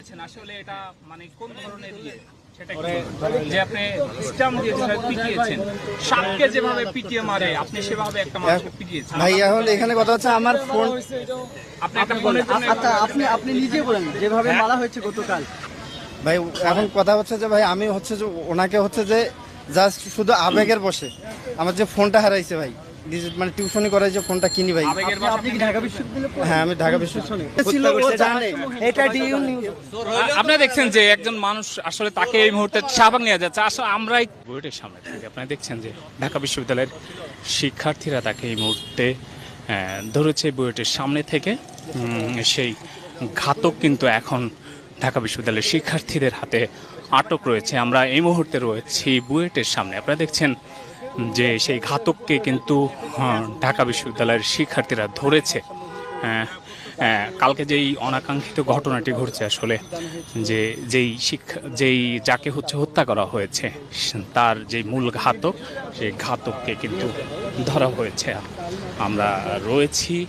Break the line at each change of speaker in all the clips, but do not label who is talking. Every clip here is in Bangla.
বলছেন আসলে এটা মানে কোন ধরনের ইয়ে? সেটা কি? বলবেন? যে আপনি স্টাম্প দিয়ে যেভাবে পিটিয়েছেন সাপকে যেভাবে পিটিয়ে মারে আপনি সেভাবে একটা মানুষকে পিটিয়েছেন।
ভাই এখন এখানে কথা হচ্ছে আমার ফোন
আপনি একটা ফোনের জন্য
আচ্ছা আপনি আপনি নিজে বলেন যেভাবে মারা হয়েছে গতকাল।
ভাই এখন কথা হচ্ছে যে ভাই আমি হচ্ছে যে ওনাকে হচ্ছে যে জাস্ট শুধু আবেগের বসে। আমার যে ফোনটা হারাইছে ভাই মানে টিউশনি করাই যে ফোনটা কিনি ভাই।
আপনি-
বশে
আপনি কি ঢাকা বিশ্ববিদ্যালয়ে
হ্যাঁ আমি ঢাকা বিশ্ববিদ্যালয়
আপনারা দেখছেন যে একজন মানুষ আসলে তাকে এই মুহূর্তে শাহবাগ নিয়ে যাচ্ছে। আসলে আমরাই বুয়েটের সামনে থেকে আপনারা দেখছেন যে ঢাকা বিশ্ববিদ্যালয়ের শিক্ষার্থীরা তাকে এই মুহূর্তে ধরেছে বুয়েটের সামনে থেকে। সেই ঘাতক কিন্তু এখন ঢাকা বিশ্ববিদ্যালয়ের শিক্ষার্থীদের হাতে আটক রয়েছে। আমরা এই মুহূর্তে রয়েছি বুয়েটের সামনে। আপনারা দেখছেন যে সেই ঘাতককে কিন্তু ঢাকা বিশ্ববিদ্যালয়ের শিক্ষার্থীরা ধরেছে। আহ, আহ, কালকে যেই অনাকাঙ্ক্ষিত ঘটনাটি ঘটছে আসলে যে যেই শিক্ষা যেই যাকে হচ্ছে হত্যা করা হয়েছে তার যে মূল ঘাতক সেই ঘাতককে কিন্তু ধরা হয়েছে। আমরা রয়েছি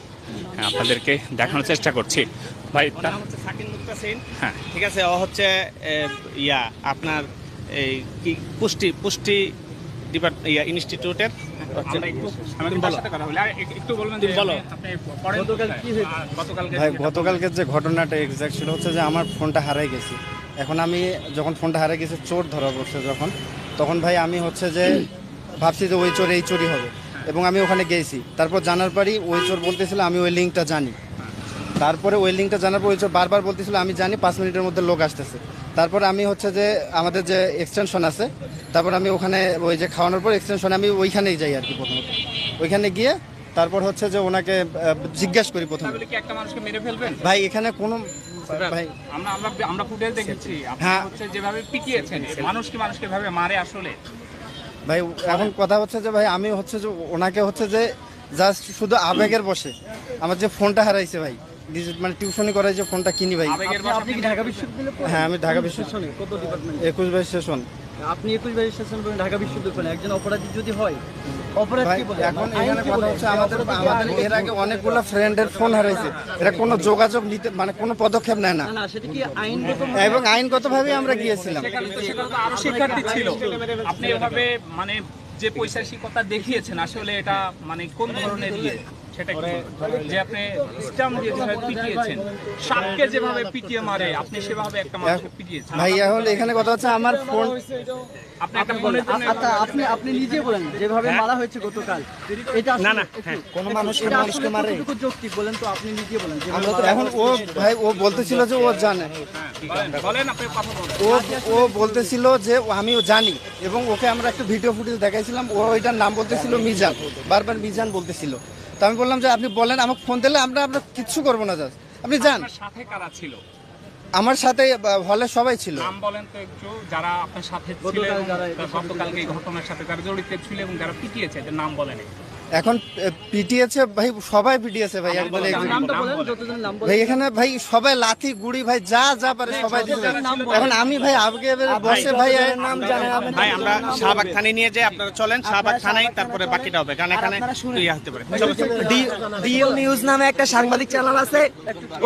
আপনাদেরকে দেখানোর চেষ্টা করছি। ভাই নাম হচ্ছে সাকিন মুক্তা হ্যাঁ।
ঠিক আছে ও হচ্ছে ইয়া আপনার এই কি পুষ্টি পুষ্টি ডিপার্ট ইয়া ইনস্টিটিউটের। হচ্ছে
আমরা একটু আমাদের তার সাথে কথা বলি। আর এক- একটু বলবেন যে
বলো।
আপনি পড়েন
গতকাল
কোথায়?
কি হয়েছে?
আর গতকালকে
যে ঘটনাটা এক্সাক্ট ছিল হচ্ছে যে আমার ফোনটা হারাই গেছে। এখন আমি যখন ফোনটা হারাই গেছে চোর ধরা পড়ছে যখন তখন ভাই আমি হচ্ছে যে ভাবছি যে ওই চোর এই চোরই হবে। এবং আমি ওখানে গেছি। তারপর জানার পরই ওই চোর বলতেছিল আমি ওই লিঙ্কটা জানি। তারপরে ওই লিঙ্কটা জানার পর বারবার বলতেছিল আমি জানি পাঁচ মিনিটের মধ্যে লোক আসতেছে। তারপর আমি হচ্ছে যে আমাদের যে এক্সটেনশন আছে তারপর আমি ওখানে ওই যে খাওয়ানোর পর এক্সটেনশনে আমি ওইখানেই যাই আর কি প্রথমত। ওইখানে গিয়ে তারপর হচ্ছে যে ওনাকে জিজ্ঞেস করি প্রথমে।
একটা মানুষকে মেরে ফেলবেন?
ভাই এখানে কোনো ভাই
আমরা আমরা আমরা ফুটেজ দেখেছি।
হ্যাঁ।
হচ্ছে যেভাবে পিটিয়েছেন মানুষ মানুষকে ভাবে মারে আসলে।
ভাই এখন কথা হচ্ছে যে ভাই আমি হচ্ছে যে ওনাকে হচ্ছে যে জাস্ট শুধু আবেগের বসে। আমার যে ফোনটা হারাইছে ভাই মানে টিউশনি করাই যে ফোনটা কিনি ভাই।
আপনি- কি ঢাকা বিশ্ববিদ্যালয়ে
হ্যাঁ আমি ঢাকা বিশ্ববিদ্যালয়
কত ডিপার্টমেন্ট
একুশ বাইশ সেশন।
আপনি একুশ বাইশ সেশন পড়েন ঢাকা বিশ্ববিদ্যালয়ে একজন অপরাধী যদি হয় অপরাধ কি বলে?
এখন এখানে কথা হচ্ছে আমাদের আমাদের এর আগে অনেকগুলো ফ্রেন্ডের ফোন হারাইছে। এরা কোনো যোগাযোগ নিতে মানে কোনো পদক্ষেপ নেয় না।
না না সেটা কি আইনগত
এবং আইনগতভাবে আমরা গিয়েছিলাম।
তো আরও শিক্ষার্থী ছিল। আপনি এভাবে মানে যে পৈশাচিকতা দেখিয়েছেন আসলে এটা মানে কোন ধরনের ইয়ে? সেটা কি যে আপনি স্টাম্প দিয়ে যেভাবে পিটিয়েছেন সাপকে যেভাবে পিটিয়ে মারে আপনি সেভাবে একটা মানুষকে পিটিয়েছেন?
ভাই এখন এখানে কথা হচ্ছে আমার ফোন
আপনি একটা ফোনের জন্য
আচ্ছা আপনি আপনি নিজে বলেন যেভাবে মারা হয়েছে গতকাল। এটা
না, না,
হ্যাঁ।
কোন মানুষ
এটা
মানুষকে মারে।
কতটুকু যৌক্তিক বলেন তো? আপনি নিজে বলেন
আমরা তো এখন ও ভাই ও বলতেছিল যে ও জানে।
বলেন বলেন আপনি কথা বলেন।
ও ও বলতেছিল যে ও- আমিও জানি এবং ওকে আমরা একটা ভিডিও ফুটেজ দেখাইছিলাম। ও ওইটার নাম বলতেছিল মিজান। বারবার মিজান বলতেছিল। তো আমি বললাম যে আপনি বলেন আমাকে ফোন দিলে আমরা আমরা কিচ্ছু করব না জাস্ট আপনি যান।
সাথে কারা ছিল?
আমার সাথে হলে সবাই ছিল।
নাম বলেন তো একটু যারা আপনার সাথে ছিল
যারা
গতকালকে এই ঘটনার সাথে যারা জড়িত ছিল এবং যারা পিটিয়েছে নাম বলেন একটু।
এখন পিটিয়েছে ভাই সবাই পিটিয়েছে ভাই
বলেন
ভাই এখানে ভাই সবাই লাথি গুড়ি ভাই যা যা পারে সবাই দিচ্ছে এখন আমি ভাই আগে বসে ভাই নাম জানেন আপনি?
ভাই আমরা শাহবাগ থানায় নিয়ে যাই আপনারা চলেন শাহবাগ থানায় তারপরে বাকিটা হবে। কারণ এখানে ইয়া হতে পারে।
ডিএল নিউজ নামে একটা সাংবাদিক চ্যানেল আছে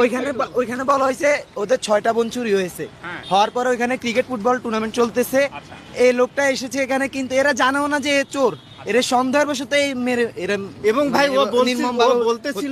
ওইখানে ওইখানে বলা হয়েছে ওদের ছয়টা বোন চুরি হয়েছে।
হ্যাঁ।
হওয়ার পরে ওইখানে ক্রিকেট ফুটবল টুর্নামেন্ট চলতেছে।
আচ্ছা।
এই লোকটা এসেছে এখানে কিন্তু এরা জানেও না যে চোর। এরা সন্দেহের বশত এই মেরে এরা
এবং ভাই ও বলতেছিল